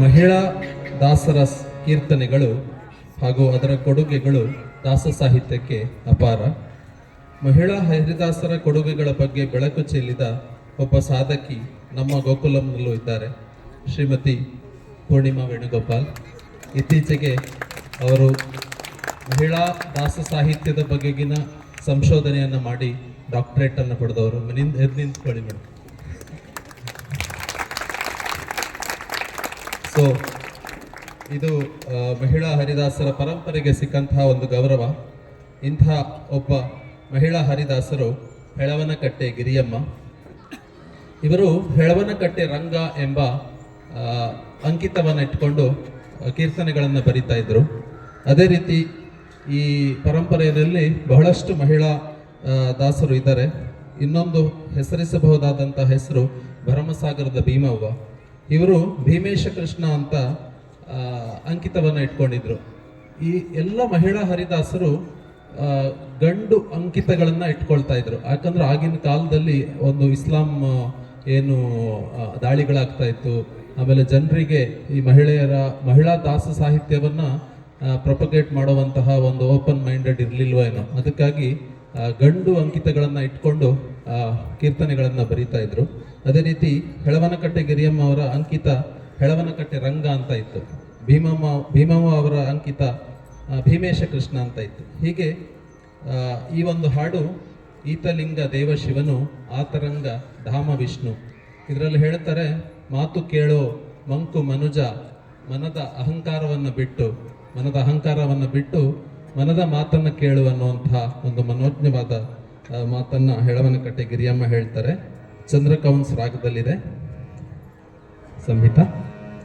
ಮಹಿಳಾ ದಾಸರ ಕೀರ್ತನೆಗಳು ಹಾಗೂ ಅದರ ಕೊಡುಗೆಗಳು ದಾಸ ಸಾಹಿತ್ಯಕ್ಕೆ ಅಪಾರ. ಮಹಿಳಾ ಹರಿದಾಸರ ಕೊಡುಗೆಗಳ ಬಗ್ಗೆ ಬೆಳಕು ಚೆಲ್ಲಿದ ಒಬ್ಬ ಸಾಧಕಿ ನಮ್ಮ ಗೋಕುಲಂನಲ್ಲೂ ಇದ್ದಾರೆ. ಶ್ರೀಮತಿ ಪೂರ್ಣಿಮಾ ವೇಣುಗೋಪಾಲ್. ಇತ್ತೀಚೆಗೆ ಅವರು ಮಹಿಳಾ ದಾಸ ಸಾಹಿತ್ಯದ ಬಗೆಗಿನ ಸಂಶೋಧನೆಯನ್ನು ಮಾಡಿ ಡಾಕ್ಟರೇಟ್ ಅನ್ನು ಪಡೆದವರು ನಿಂತ್ಕೊಳ್ಳಿ ಮೇಡಮ್ ಸೊ ಇದು ಮಹಿಳಾ ಹರಿದಾಸರ ಪರಂಪರೆಗೆ ಸಿಕ್ಕಂತಹ ಒಂದು ಗೌರವ. ಇಂಥ ಒಬ್ಬ ಮಹಿಳಾ ಹರಿದಾಸರು ಹೆಳವನಕಟ್ಟೆ ಗಿರಿಯಮ್ಮ. ಇವರು ಹೆಳವನಕಟ್ಟೆ ರಂಗ ಎಂಬ ಅಂಕಿತವನ್ನು ಇಟ್ಕೊಂಡು ಕೀರ್ತನೆಗಳನ್ನು ಬರಿತಾ ಇದ್ದರು ಅದೇ ರೀತಿ ಈ ಪರಂಪರೆಯಲ್ಲಿ ಬಹಳಷ್ಟು ಮಹಿಳಾ ದಾಸರು ಇದ್ದಾರೆ. ಇನ್ನೊಂದು ಹೆಸರಿಸಬಹುದಾದಂಥ ಹೆಸರು ಭರಮಸಾಗರದ ಭೀಮವ್ವ. ಇವರು ಭೀಮೇಶ ಕೃಷ್ಣ ಅಂತ ಅಂಕಿತವನ್ನು ಇಟ್ಕೊಂಡಿದ್ರು. ಈ ಎಲ್ಲ ಮಹಿಳಾ ಹರಿದಾಸರು ಗಂಡು ಅಂಕಿತಗಳನ್ನು ಇಟ್ಕೊಳ್ತಾ ಇದ್ರು. ಯಾಕಂದ್ರೆ ಆಗಿನ ಕಾಲದಲ್ಲಿ ಒಂದು ಇಸ್ಲಾಂ ಏನು ದಾಳಿಗಳಾಗ್ತಾ ಇತ್ತು. ಆಮೇಲೆ ಜನರಿಗೆ ಈ ಮಹಿಳೆಯರ, ಮಹಿಳಾ ದಾಸ ಸಾಹಿತ್ಯವನ್ನ ಪ್ರೊಪಗೇಟ್ ಮಾಡುವಂತಹ ಒಂದು ಓಪನ್ ಮೈಂಡೆಡ್ ಇರಲಿಲ್ವ ಏನೋ ಅದಕ್ಕಾಗಿ ಗಂಡು ಅಂಕಿತಗಳನ್ನು ಇಟ್ಕೊಂಡು ಕೀರ್ತನೆಗಳನ್ನ ಬರೀತಾ ಇದ್ರು. ಅದೇ ರೀತಿ ಹೆಳವನಕಟ್ಟೆ ಗಿರಿಯಮ್ಮ ಅವರ ಅಂಕಿತ ಹೆಳವನಕಟ್ಟೆ ರಂಗ ಅಂತ ಇತ್ತು. ಭೀಮಮ್ಮ ಭೀಮಮ್ಮ ಅವರ ಅಂಕಿತ ಭೀಮೇಶ ಕೃಷ್ಣ ಅಂತ ಇತ್ತು. ಹೀಗೆ ಈ ಒಂದು ಹಾಡು ಈತಲಿಂಗ ದೇವಶಿವನು ಆತರಂಗ ಧಾಮ ವಿಷ್ಣು. ಇದರಲ್ಲಿ ಹೇಳ್ತಾರೆ, ಮಾತು ಕೇಳೋ ಮಂಕು ಮನುಜ, ಮನದ ಅಹಂಕಾರವನ್ನು ಬಿಟ್ಟು, ಮನದ ಅಹಂಕಾರವನ್ನು ಬಿಟ್ಟು ಮನದ ಮಾತನ್ನು ಕೇಳು ಅನ್ನುವಂತಹ ಒಂದು ಮನೋಜ್ಞವಾದ ಮಾತನ್ನ ಹೆಳವನಕಟ್ಟೆ ಗಿರಿಯಮ್ಮ ಹೇಳ್ತಾರೆ. ಚಂದ್ರಕೌನ್ಸ್ ರಾಗದಲ್ಲಿದೆ. ಸಂಹಿತ.